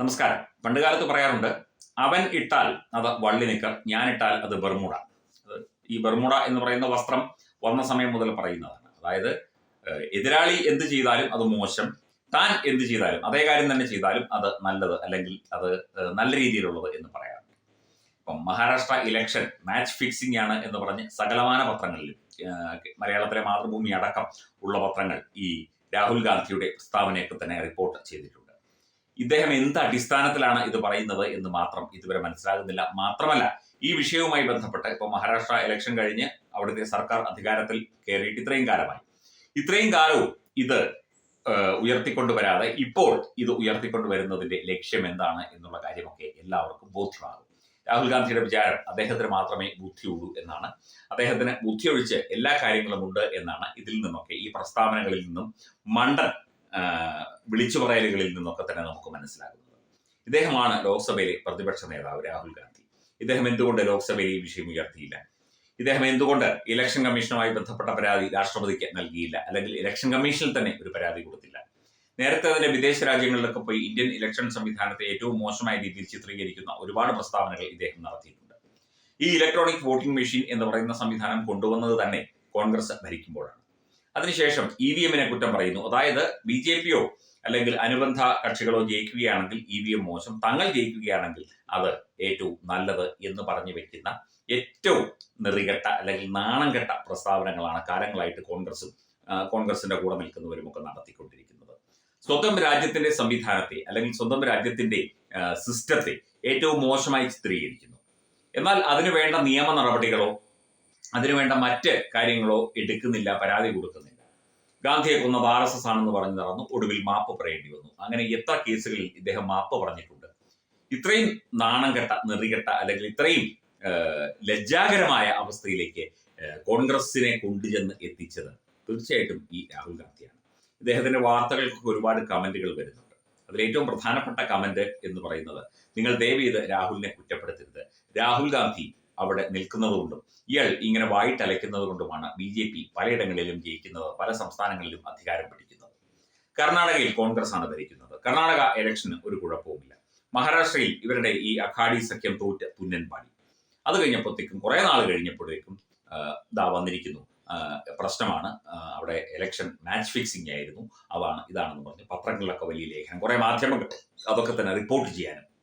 നമസ്കാരം. പണ്ട് കാലത്ത് പറയാറുണ്ട് അവൻ ഇട്ടാൽ അത് വള്ളി നിക്കർ ഞാൻ ഇട്ടാൽ അത് ബർമുട ഈ ബർമുട എന്ന് പറയുന്ന വസ്ത്രം വന്ന സമയം മുതൽ പറയുന്നതാണ്. അതായത് എതിരാളി എന്ത് ചെയ്താലും അത് മോശം താൻ എന്ത് ചെയ്താലും അതേ കാര്യം തന്നെ ചെയ്താലും അത് നല്ലത് അല്ലെങ്കിൽ അത് നല്ല രീതിയിലുള്ളത് എന്ന് പറയാറുണ്ട്. ഇപ്പം മഹാരാഷ്ട്ര ഇലക്ഷൻ മാച്ച് ഫിക്സിംഗ് ആണ് എന്ന് പറഞ്ഞ് സകലമാന പത്രങ്ങളിലും മലയാളത്തിലെ മാതൃഭൂമി അടക്കം ഉള്ള പത്രങ്ങൾ ഈ രാഹുൽ ഗാന്ധിയുടെ പ്രസ്താവനയൊക്കെ തന്നെ റിപ്പോർട്ട് ചെയ്തിട്ടുണ്ട്. ഇദ്ദേഹം എന്ത് അടിസ്ഥാനത്തിലാണ് ഇത് പറയുന്നത് എന്ന് മാത്രം ഇതുവരെ മനസ്സിലാകുന്നില്ല. മാത്രമല്ല ഈ വിഷയവുമായി ബന്ധപ്പെട്ട് ഇപ്പോൾ മഹാരാഷ്ട്ര ഇലക്ഷൻ കഴിഞ്ഞ് അവിടുത്തെ സർക്കാർ അധികാരത്തിൽ കയറിയിട്ട് ഇത്രയും കാലമായി. ഇത്രയും കാലവും ഇത് ഉയർത്തിക്കൊണ്ടുവരാതെ ഇപ്പോൾ ഇത് ഉയർത്തിക്കൊണ്ടുവരുന്നതിന്റെ ലക്ഷ്യം എന്താണ് എന്നുള്ള കാര്യമൊക്കെ എല്ലാവർക്കും ബോധ്യമാകും. രാഹുൽ ഗാന്ധിയുടെ വിചാരം അദ്ദേഹത്തിന് മാത്രമേ ബുദ്ധിയുള്ളൂ എന്നാണ്. അദ്ദേഹത്തിന് ബുദ്ധിയൊഴിച്ച് എല്ലാ കാര്യങ്ങളും ഉണ്ട് എന്നാണ് ഇതിൽ നിന്നൊക്കെ ഈ പ്രസ്താവനകളിൽ നിന്നും മണ്ടൻ വിളിച്ചു പറയലുകളിൽ നിന്നൊക്കെ തന്നെ നമുക്ക് മനസ്സിലാകുന്നത്. ഇദ്ദേഹമാണ് ലോക്സഭയിലെ പ്രതിപക്ഷ നേതാവ് രാഹുൽ ഗാന്ധി. ഇദ്ദേഹം എന്തുകൊണ്ട് ലോക്സഭയിൽ ഈ വിഷയം ഉയർത്തിയില്ല? ഇദ്ദേഹം എന്തുകൊണ്ട് ഇലക്ഷൻ കമ്മീഷനുമായി ബന്ധപ്പെട്ട പരാതി രാഷ്ട്രപതിക്ക് നൽകിയില്ല? അല്ലെങ്കിൽ ഇലക്ഷൻ കമ്മീഷനിൽ തന്നെ ഒരു പരാതി കൊടുത്തില്ല? നേരത്തെ തന്നെ വിദേശ രാജ്യങ്ങളിലൊക്കെ പോയി ഇന്ത്യൻ ഇലക്ഷൻ സംവിധാനത്തെ ഏറ്റവും മോശമായ രീതിയിൽ ചിത്രീകരിക്കുന്ന ഒരുപാട് പ്രസ്താവനകൾ ഇദ്ദേഹം നടത്തിയിട്ടുണ്ട്. ഈ ഇലക്ട്രോണിക് വോട്ടിംഗ് മെഷീൻ എന്ന് പറയുന്ന സംവിധാനം കൊണ്ടുവന്നത് തന്നെ കോൺഗ്രസ് ഭരിക്കുമ്പോഴാണ്. അതിനുശേഷം ഇ വി എമ്മിനെ കുറ്റം പറയുന്നു. അതായത് ബി ജെ പിയോ അല്ലെങ്കിൽ അനുബന്ധ കക്ഷികളോ ജയിക്കുകയാണെങ്കിൽ ഇ വി എം മോശം. തങ്ങൾ ജയിക്കുകയാണെങ്കിൽ അത് ഏറ്റവും നല്ലത് എന്ന് പറഞ്ഞു വെക്കുന്ന ഏറ്റവും നെറികെട്ട അല്ലെങ്കിൽ നാണം കെട്ട പ്രസ്താവനകളാണ് കാലങ്ങളായിട്ട് കോൺഗ്രസും കോൺഗ്രസിന്റെ കൂടെ നിൽക്കുന്നവരും ഒക്കെ നടത്തിക്കൊണ്ടിരിക്കുന്നത്. സ്വന്തം രാജ്യത്തിന്റെ സംവിധാനത്തെ അല്ലെങ്കിൽ സ്വന്തം രാജ്യത്തിന്റെ സിസ്റ്റത്തെ ഏറ്റവും മോശമായി ചിത്രീകരിക്കുന്നു. എന്നാൽ അതിനു വേണ്ട നിയമ നടപടികളോ അതിനുവേണ്ട മറ്റ് കാര്യങ്ങളോ എടുക്കുന്നില്ല പരാതി കൊടുക്കുന്നില്ല. ഗാന്ധിയെ കൊന്നത് ആർ എസ് എസ് ആണെന്ന് പറഞ്ഞു നടന്നു. ഒടുവിൽ മാപ്പ് പറയേണ്ടി വന്നു. അങ്ങനെ എത്ര കേസുകളിൽ ഇദ്ദേഹം മാപ്പ് പറഞ്ഞിട്ടുണ്ട്? ഇത്രയും നാണം കെട്ട നെറികെട്ട അല്ലെങ്കിൽ ഇത്രയും ലജ്ജാകരമായ അവസ്ഥയിലേക്ക് കോൺഗ്രസിനെ കൊണ്ടുചെന്ന് എത്തിച്ചത് തീർച്ചയായിട്ടും ഈ രാഹുൽ ഗാന്ധിയാണ്. ഇദ്ദേഹത്തിന്റെ വാർത്തകൾക്കൊക്കെ ഒരുപാട് കമന്റുകൾ വരുന്നുണ്ട്. അതിൽ ഏറ്റവും പ്രധാനപ്പെട്ട കമന്റ് എന്ന് പറയുന്നത് നിങ്ങൾ ദയവ് ചെയ്ത് രാഹുലിനെ കുറ്റപ്പെടുത്തരുത്. രാഹുൽ ഗാന്ധി അവിടെ നിൽക്കുന്നതുകൊണ്ടും ഇയാൾ ഇങ്ങനെ വായിട്ടലയ്ക്കുന്നത് കൊണ്ടുമാണ് ബി ജെ പി പലയിടങ്ങളിലും ജയിക്കുന്നത് പല സംസ്ഥാനങ്ങളിലും അധികാരം പിടിക്കുന്നത്. കർണാടകയിൽ കോൺഗ്രസ് ആണ് ഭരിക്കുന്നത്. കർണാടക ഇലക്ഷന് ഒരു കുഴപ്പവുമില്ല. മഹാരാഷ്ട്രയിൽ ഇവരുടെ ഈ അഖാഡി സഖ്യം തോറ്റ് തുന്നൻ പാടി അത് കഴിഞ്ഞപ്പോഴത്തേക്കും കുറെ നാൾ കഴിഞ്ഞപ്പോഴേക്കും ഇതാ വന്നിരിക്കുന്നു. പ്രശ്നമാണ്. അവിടെ ഇലക്ഷൻ മാച്ച് ഫിക്സിംഗ് ആയിരുന്നു. അതാണ് ഇതാണെന്ന് പറഞ്ഞ് പത്രങ്ങളിലൊക്കെ വലിയ ലേഖനം കുറെ മാധ്യമങ്ങൾ അതൊക്കെ തന്നെ റിപ്പോർട്ട് ചെയ്യാനും.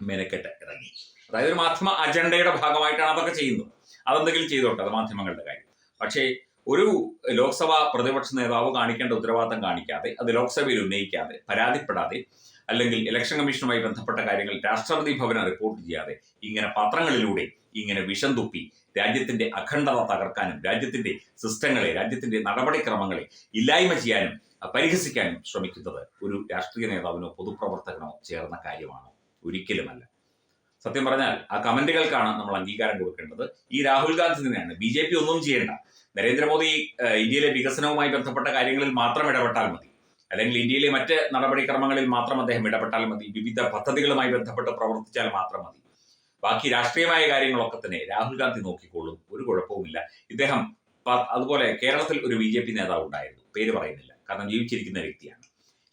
മെനക്കെട്ട് ഇറങ്ങി. അതായത് ഒരു മാധ്യമ അജണ്ടയുടെ ഭാഗമായിട്ടാണ് അതൊക്കെ ചെയ്യുന്നത്. അതെന്തെങ്കിലും ചെയ്തോട്ടെ അത് മാധ്യമങ്ങളുടെ കാര്യം. പക്ഷേ ഒരു ലോക്സഭാ പ്രതിപക്ഷ നേതാവ് കാണിക്കേണ്ട ഉത്തരവാദിത്തം കാണിക്കാതെ അത് ലോക്സഭയിൽ ഉന്നയിക്കാതെ പരാതിപ്പെടാതെ അല്ലെങ്കിൽ ഇലക്ഷൻ കമ്മീഷനുമായി ബന്ധപ്പെട്ട കാര്യങ്ങൾ രാഷ്ട്രപതി ഭവന റിപ്പോർട്ട് ചെയ്യാതെ ഇങ്ങനെ പത്രങ്ങളിലൂടെ ഇങ്ങനെ വിഷം തുപ്പി രാജ്യത്തിന്റെ അഖണ്ഡത തകർക്കാനും രാജ്യത്തിന്റെ സിസ്റ്റങ്ങളെ രാജ്യത്തിന്റെ നടപടിക്രമങ്ങളെ ഇല്ലായ്മ ചെയ്യാനും പരിഹസിക്കാനും ശ്രമിക്കുന്നത് ഒരു രാഷ്ട്രീയ നേതാവിനോ പൊതുപ്രവർത്തകനോ ചേർന്ന കാര്യമാണ്. ഒരിക്കലുമല്ല. സത്യം പറഞ്ഞാൽ ആ കമന്റുകൾക്കാണ് നമ്മൾ അംഗീകാരം കൊടുക്കേണ്ടത്. ഈ രാഹുൽ ഗാന്ധി തന്നെയാണ്. ബി ജെ പി ഒന്നും ചെയ്യേണ്ട. നരേന്ദ്രമോദി ഇന്ത്യയിലെ വികസനവുമായി ബന്ധപ്പെട്ട കാര്യങ്ങളിൽ മാത്രം ഇടപെട്ടാൽ മതി. അല്ലെങ്കിൽ ഇന്ത്യയിലെ മറ്റ് നടപടിക്രമങ്ങളിൽ മാത്രം അദ്ദേഹം ഇടപെട്ടാൽ മതി. വിവിധ പദ്ധതികളുമായി ബന്ധപ്പെട്ട് പ്രവർത്തിച്ചാൽ മാത്രം മതി. ബാക്കി രാഷ്ട്രീയമായ കാര്യങ്ങളൊക്കെ തന്നെ രാഹുൽ ഗാന്ധി നോക്കിക്കോളും. ഒരു കുഴപ്പവുമില്ല. ഇദ്ദേഹം അതുപോലെ കേരളത്തിൽ ഒരു ബി ജെ പി നേതാവ് ഉണ്ടായിരുന്നു. പേര് പറയുന്നില്ല. കാരണം ജീവിച്ചിരിക്കുന്ന വ്യക്തിയാണ്.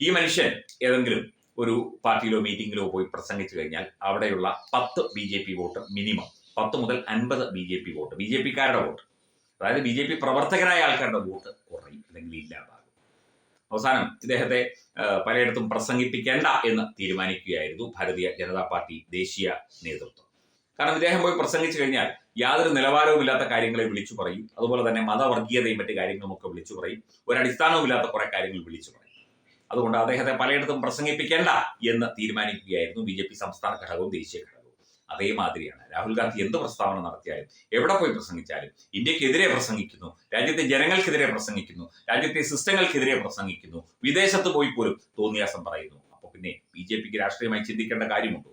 ഈ മനുഷ്യൻ ഏതെങ്കിലും ഒരു പാർട്ടിയിലോ മീറ്റിംഗിലോ പോയി പ്രസംഗിച്ചു കഴിഞ്ഞാൽ അവിടെയുള്ള പത്ത് B J P vote minimum. പത്ത് മുതൽ അൻപത് B J P vote. B J പിക്കാരുടെ vote. അതായത് ബി ജെ പി പ്രവർത്തകരായ ആൾക്കാരുടെ വോട്ട് കുറയും അല്ലെങ്കിൽ ഇല്ലാതാകും. അവസാനം ഇദ്ദേഹത്തെ പലയിടത്തും പ്രസംഗിപ്പിക്കേണ്ട എന്ന് തീരുമാനിക്കുകയായിരുന്നു ഭാരതീയ ജനതാ പാർട്ടി ദേശീയ നേതൃത്വം. കാരണം ഇദ്ദേഹം പോയി പ്രസംഗിച്ചു കഴിഞ്ഞാൽ യാതൊരു നിലവാരവുമില്ലാത്ത കാര്യങ്ങളെ വിളിച്ചു പറയും. അതുപോലെ തന്നെ മതവർഗീയതയും മറ്റു കാര്യങ്ങളുമൊക്കെ വിളിച്ചു പറയും. ഒരു അടിസ്ഥാനവുമില്ലാത്ത കുറെ കാര്യങ്ങൾ വിളിച്ചു പറയും. അതുകൊണ്ട് അദ്ദേഹത്തെ പലയിടത്തും പ്രസംഗിപ്പിക്കേണ്ട എന്ന് തീരുമാനിക്കുകയായിരുന്നു ബി ജെ പി സംസ്ഥാന ഘടകവും ദേശീയ ഘടകവും. അതേമാതിരിയാണ്. രാഹുൽ ഗാന്ധി എന്ത് പ്രസ്താവന നടത്തിയാലും എവിടെ പോയി പ്രസംഗിച്ചാലും ഇന്ത്യക്കെതിരെ പ്രസംഗിക്കുന്നു രാജ്യത്തെ ജനങ്ങൾക്കെതിരെ പ്രസംഗിക്കുന്നു രാജ്യത്തെ സിസ്റ്റങ്ങൾക്കെതിരെ പ്രസംഗിക്കുന്നു വിദേശത്ത് പോയി പോലും തോന്നിയാസം പറയുന്നു. അപ്പൊ പിന്നെ ബി ജെ പിക്ക് രാഷ്ട്രീയമായി ചിന്തിക്കേണ്ട കാര്യമുണ്ടോ?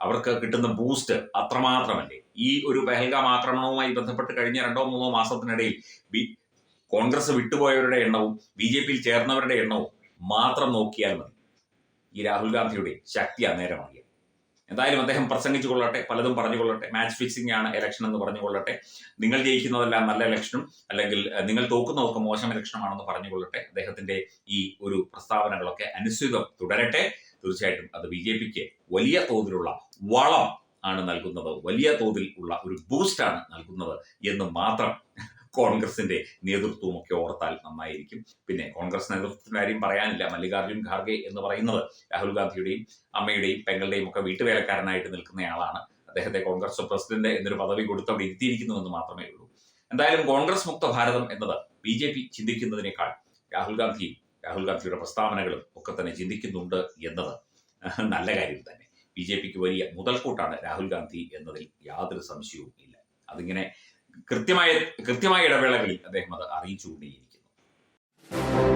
അവർക്ക് കിട്ടുന്ന ബൂസ്റ്റ് അത്രമാത്രമല്ലേ? ഈ ഒരു പെഹൽഗാം ആക്രമണവുമായി ബന്ധപ്പെട്ട് കഴിഞ്ഞ രണ്ടോ മൂന്നോ മാസത്തിനിടയിൽ ബി കോൺഗ്രസ് വിട്ടുപോയവരുടെ എണ്ണവും ബി ജെ പിയിൽ ചേർന്നവരുടെ എണ്ണവും മാത്രം നോക്കിയാൽ മതി. ഈ രാഹുൽ ഗാന്ധിയുടെ ശക്തി അന്നേരം അറിയാം എന്തായാലും അദ്ദേഹം പ്രസംഗിച്ചു കൊള്ളട്ടെ പലതും പറഞ്ഞു കൊള്ളട്ടെ മാച്ച് ഫിക്സിംഗ് ആണ് ഇലക്ഷൻ എന്ന് പറഞ്ഞു കൊള്ളട്ടെ നിങ്ങൾ ജയിക്കുന്നതെല്ലാം നല്ല ഇലക്ഷനും അല്ലെങ്കിൽ നിങ്ങൾ തോക്കുന്നതൊക്കെ മോശം ഇലക്ഷനുമാണെന്ന് പറഞ്ഞു കൊള്ളട്ടെ അദ്ദേഹത്തിന്റെ ഈ ഒരു പ്രസ്താവനകളൊക്കെ അനുസൃതം തുടരട്ടെ. തീർച്ചയായിട്ടും അത് ബി ജെ പിക്ക് വലിയ തോതിലുള്ള വളം ആണ് നൽകുന്നത്. വലിയ തോതിൽ ഉള്ള ഒരു ബൂസ്റ്റാണ് നൽകുന്നത് എന്ന് മാത്രം കോൺഗ്രസിന്റെ നേതൃത്വവും ഒക്കെ ഓർത്താൽ നന്നായിരിക്കും. പിന്നെ കോൺഗ്രസ് നേതൃത്വത്തിന്റെ കാര്യം പറയാനില്ല. മല്ലികാർജുൻ ഖാർഗെ എന്ന് പറയുന്നത് രാഹുൽ ഗാന്ധിയുടെയും അമ്മയുടെയും പെങ്ങളുടെയും ഒക്കെ വീട്ടുവേലക്കാരനായിട്ട് നിൽക്കുന്നയാളാണ്. അദ്ദേഹത്തെ കോൺഗ്രസ് പ്രസിഡന്റ് എന്നൊരു പദവി കൊടുത്ത് അവിടെ എന്ന് മാത്രമേ ഉള്ളൂ. എന്തായാലും കോൺഗ്രസ് മുക്ത ഭാരതം എന്നത് ബി ജെ പി ചിന്തിക്കുന്നതിനേക്കാൾ രാഹുൽ ഗാന്ധിയും രാഹുൽ ഗാന്ധിയുടെ പ്രസ്താവനകളും ഒക്കെ തന്നെ ചിന്തിക്കുന്നുണ്ട് എന്നത് നല്ല കാര്യം തന്നെ. ബി ജെ പിക്ക് വലിയ മുതൽക്കൂട്ടാണ് രാഹുൽ ഗാന്ധി എന്നതിൽ യാതൊരു സംശയവും ഇല്ല. അതിങ്ങനെ കൃത്യമായ കൃത്യമായ ഇടവേളകളിൽ അദ്ദേഹം അത് അറിയിച്ചുകൊണ്ടേയിരിക്കുന്നു.